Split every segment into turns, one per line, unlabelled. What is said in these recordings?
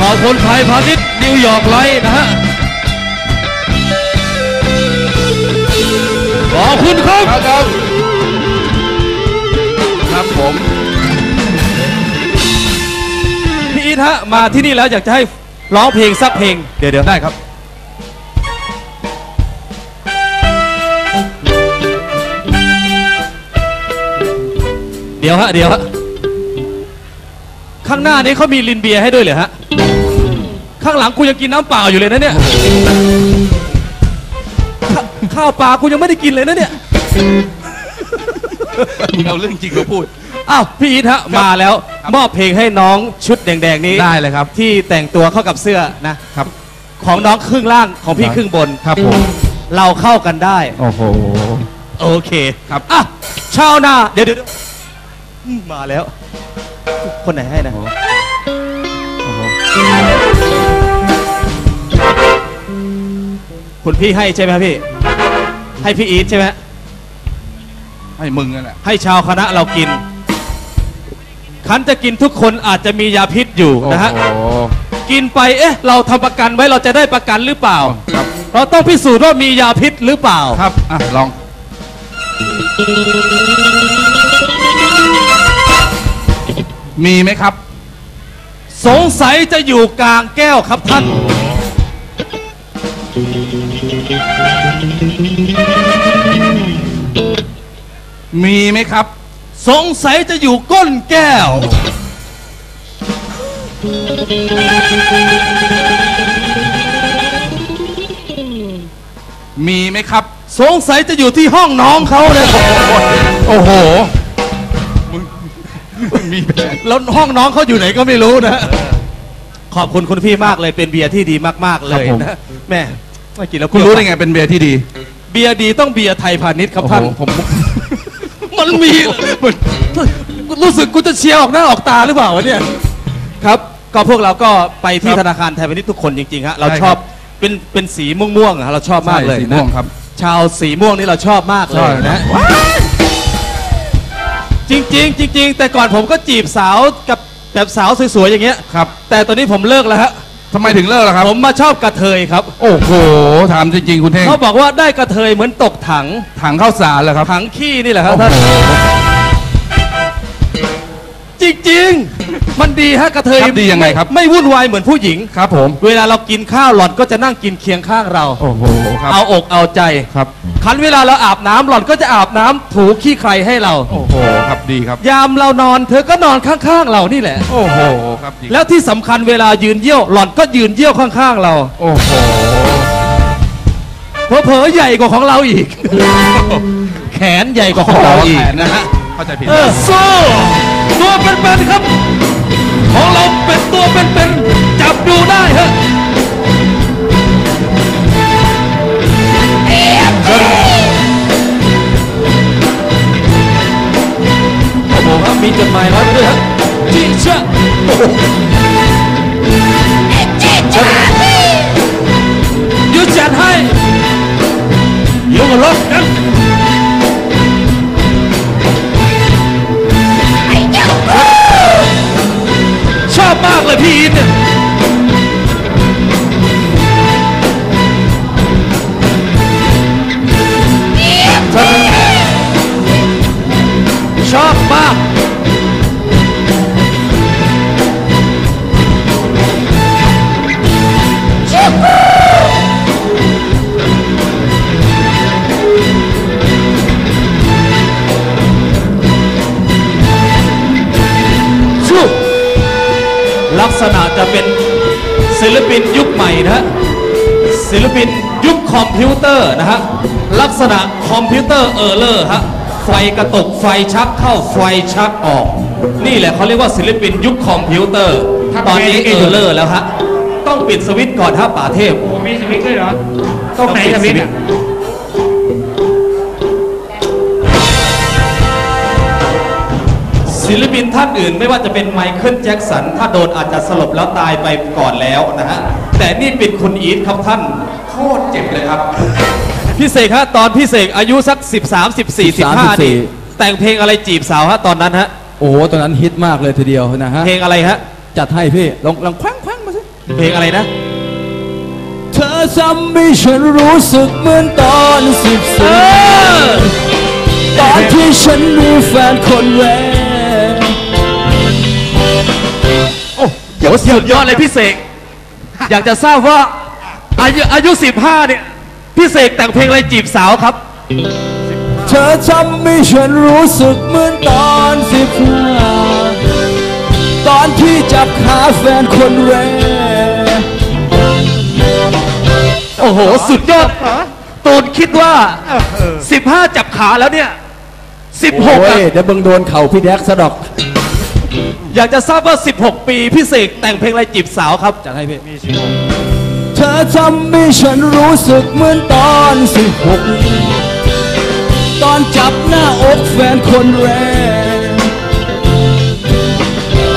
ขอบคุณไทยพาณิชย์นิวยอร์กไลท์นะฮะ ขอบคุณครับ
ครับ ครับ ครับผม
พี่อีทฮะมาที่นี่แล้วอยากจะให้ร้องเพลงสักเพลง
เดี๋ยวเดี๋ยวได้ครับ
เดี๋ยวฮะ เดี๋ยวฮะ ข้างหน้านี้เขามีลินเบียร์ให้ด้วยเหรอฮะ ข้างหลังกูยังกินน้ำเปล่าอยู่เลยนะเนี่ยข้าข้าวปลากูยังไม่ได้กินเลยนะเนี่ย
มึงเอาเรื่องจริงมาพูด
อ้าวพี่อีทฮะมาแล้ว มอบเพลงให้น้องชุดแดงๆนี้
ได้เลยครับ
ที่แต่งตัวเข้ากับเสื้อนะ
ครับ
ของน้องครึ่งล่างของพี่
ครับ
ครึ่งบน
ครับผม
เราเข้ากันได้
โอ้โห
โอเค
ครับ
อะชาวนาเดี๋ยวเดี๋ยวเดี๋ยวอืมมาแล้ว คนไหนให้นะ
โคุ
ณพี่ให้ใช่ไหมครับพี่ ให้พี่อีทใช่ไหม
ให้มึงนั่นแหละ
ให้ชาวคณะเรากิน คันจะกินทุกคนอาจจะมียาพิษอยู่นะฮะ
โอ้โห
กินไปเอ๊ะ เราทำประกันไว้เราจะได้ประกันหรือเปล่า
ครับ
เราต้องพิสูจน์ว่ามียาพิษหรือเปล่า
ครับอะลองมีไหมครับ
สงสัยจะอยู่กลางแก้วครับท่าน
มีไหมครับ
สงสัยจะอยู่ก้นแก้ว
มีไหมครับ
สงสัยจะอยู่ที่ห้องน้องเขาเนี่ย
โอ้โหมึงมึงมีแผน
แล้วห้องน้องเขาอยู่ไหนก็ไม่รู้นะ ขอบคุณคุณพี่มากเลยเป็นเบียร์ที่ดีมาก ๆ เลยนะแม่ ไม่กินแล้ว
คุณรู้ได้ไงเป็นเบียร์ที่ดี
เบียร์ดีต้องเบียร์ไทยพาณิชย์ครับ
โอ้โห
ท่าน
ผม
มันมีมันรู้สึกกูจะเชียร์ออกหน้าออกตาหรือเปล่าวะเนี่ย ครับ ก็พวกเราก็ไปที่ธนาคารไทยพาณิชย์ทุกคนจริงๆฮะเราชอบเป็นเป็นสีม่วงๆอะฮะเราชอบมากเลย
ใช่สี
นะ
ม่วงครับ
ชาวสีม่วงนี่เราชอบมากเลย
ใช่
นะ จริงๆจริงๆแต่ก่อนผมก็จีบสาวกับแบบสาวสวยๆอย่างเงี้ย
ครับ
แต่ตอนนี้ผมเลิกแล้วฮะ
ทำไมถึงเลิกล่ะครับ
ผมมาชอบกระเทยครับ
โอ้โห ถามจริงๆ คุณเท่ง
เขาบอกว่าได้กระเทยเหมือนตกถัง
ถังข้าวสารเหรอครับ
ถังขี้นี่แหละครับ
โอ้
ท่าน
โห
จริงๆ มันดีฮะกระเทย
ครับดียังไงครับ
ไม่วุ่นวายเหมือนผู้หญิง
ครับผม
เวลาเรากินข้าวหล่อนก็จะนั่งกินเคียงข้างเรา
โอ้โห ครับ
เอาอกเอาใจ
ครับ
คันเวลาเราอาบน้ำหล่อนก็จะอาบน้ำถูขี้ใครให้เรา
โอ้โหครับดีครับ
ยามเรานอนเธอก็นอนข้างๆเรานี่แหละ
โอ้โหครับดี
แล้วที่สำคัญเวลายืนเยี่ยวหล่อนก็ยืนเยี่ยวข้างๆเรา
โอ้โห
เผลอๆใหญ่กว่าของเราอีก แขนใหญ่กว่าของเราอีก
แขนนะฮะเข้าใจผิด
เออสู้ตัวเป็นๆครับ ของเราเป็นตัวเป็นๆจับดูได้ฮะ โอ้โห ณะจะเป็นศิลปินยุคใหม่นะฮะศิลปินยุคคอมพิวเตอร์นะฮะลักษณะคอมพิวเตอร์เออร์เลอร์ฮะไฟกระตุกไฟชักเข้าไฟชักออก นี่แหละเขาเรียกว่าศิลปินยุคคอมพิวเตอร์ ตอนนี้เออร์เลอร์แล้วฮะต้องปิดสวิตช์ก่อนฮะป่าเทพ
มีสวิตช์ด้วยเหรอ ตรงไหนสวิตช์อะ
ศิลปินท่านอื่นไม่ว่าจะเป็นไมเคิลแจ็คสัน ถ้าโดนอาจจะสลบแล้วตายไปก่อนแล้วนะฮะ แต่นี่เป็นคุณอีทครับท่าน
โคตรเจ็บเลยครับ
พี่เสกฮะตอนพี่เสกอายุสัก 13 14 15นี่แต่งเพลงอะไรจีบสาวฮะตอนนั้นฮะ
โอ้โหตอนนั้นฮิตมากเลยทีเดียวนะฮะ
เพลงอะไรฮะ
จัดให้พี่ ลองลองคว้างคว้างมาสิ
เพลงอะไรนะ
เธอทำให้ฉันรู้สึกเหมือนตอนสิบ
เอ
สี่
อ
ตอนที่ฉันมีแฟนคนแรก
เดี๋ยวสุดยอดเลยพี่เสก อยากจะทราบว่าอายุอายุ 15 เนี่ย พี่เสกแต่งเพลงอะไรจีบสาวครับ
เธอทำให้ฉันรู้สึกเหมือนตอนสิบห้าตอนที่จับขาแฟนคนแรก
โอ้โห สุดยอด ตูนคิดว่า 15 จับขาแล้วเนี่ย 16
โอ้
อะ
ยเดี๋ยวมึงโดนเข่าพี่แดกซะดอก
อยากจะทราบว่า 16 ปีพี่เสกแต่งเพลงอะไรจีบสาวครับ
จัดให้พี่เธอทำให้ฉันรู้สึกเหมือนตอนสิบหกตอนจับหน้าอกแฟนคนแรก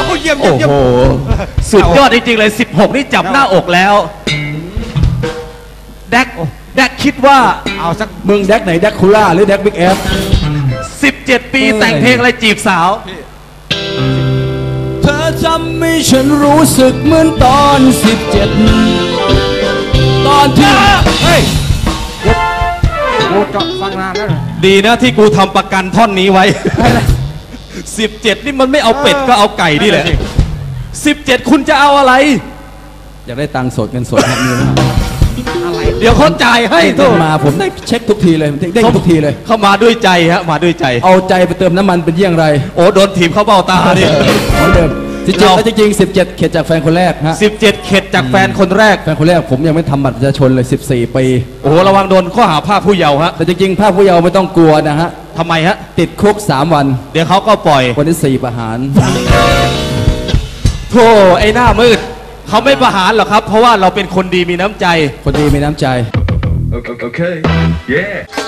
โอ้เยี่ยมเยี่ยม
โอ้
เยี่ยม
โห
สุดยอดจริงๆเลย 16 นี่จับหน้าอกแล้ว แดกแดกคิดว่า
เอาสัก
มึงแดกไหนแดกคูล่าหรือแดกบิ๊กแอฟ
17 ปีแต่งเพลงอะไรจีบสาว
เธอทำให้ฉันรู้สึกเหมือนตอนสิบเจ็ดตอนที่
เฮ้ย
กูจะฟังนานแล้วเหรอ
ดีนะที่กูทำประกันท่อนนี้ไว้ 17 นี่มันไม่เอาเป็ดก็เอาไก่นี่แหละ 17 คุณจะเอาอะไร
อยากได้ตังค์สดเงินสดครับนี่นะ
เดี๋ยวเขาจ่ายให้
ให้
ทุ
ต้
ก
มาผมได้เช็คทุกทีเลยได้ทุกทีเลย
เขามาด้วยใจฮะมาด้วยใจ
เอาใจไปเติมน้ำมันเป็นเยี่ยงไร
โอ้โดนถีบเขาเบ้าตาเนี่ย
เหมือนเดิม จริงๆ
เรา
แล้วจริงๆ17เขตจากแฟนคนแรกฮะ
17 เข็ดจากแฟนคนแรก
แฟนคนแรกผมยังไม่ทำบัตรประชาชนเลย 14 ปี
โอ้โหระวังโดนข้อหาภาคผู้เยาว์ฮะ
แต่จริงๆภาคผู้เยาว์ไม่ต้องกลัวนะฮะ
ทำไมฮะ
ติดคุก 3 วัน
เดี๋ยวเขาก็ปล่อย
วันที่ 4 ประหาร
โธ่ไอ้หน้ามืด เขาไม่ประหารหรอกครับ เพราะว่าเราเป็นคนดีมีน้ำใจ
คนดีมีน้ำใจ
Okay. okay. Yeah.